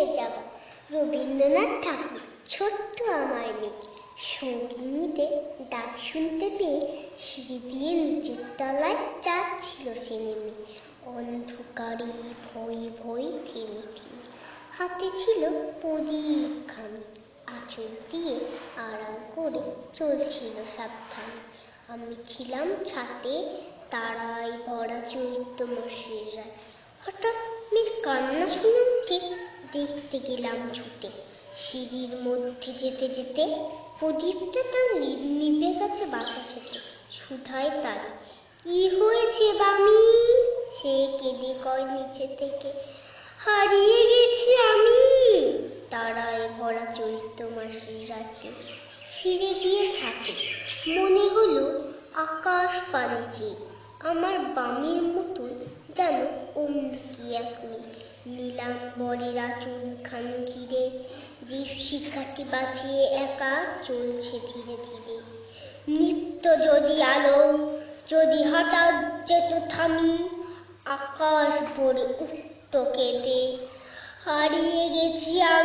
হারিয়ে যাওয়া রবীন্দ্রনাথ ঠাকুর, ছোট্ট আমার মেয়ে সঙ্গীতে ডাক শুনতে পেয়ে সিঁড়ি দিয়ে নিচের তলায় যাচ্ছিল সে নেমে। অন্ধকারে ভয় ভয় থেমে থেমে হাতে ছিল প্রদীপ খানি আঁচল দিয়ে আড়াল করে চলছিল সাবধানে। আমি ছিলাম ছাতে তারাই ভরা চৈত্র রাত। হঠাৎ মেয়ের কান্না শুনে উঠে দেখতে গেলাম ছুটে। সিঁড়ির মধ্যে যেতে যেতে প্রদীপটা তার নিভে গেছে বাতাসেতে সুধায় তার। কি হয়েছে বামি? সে কেঁদে কয় নিচে থেকে। হারিয়ে গেছি আমি। তারায় ভরা চৈত্র মাসের রাতে ফিরে গিয়ে ছাতে। মনে হলো আকাশ পানে আমার বামির মতন যেন অন্য কি এক মেয়ে। নীলাম্বরেরা চুলখান ঘিরে, দীপ শিক্ষাটি বাঁচিয়ে একা চলছে ধীরে ধীরে। নিত্য যদি আলো, যদি হঠাৎ যেত থামি, আকাশ ভরে উত্তকেতে। হারিয়ে গেছি আমি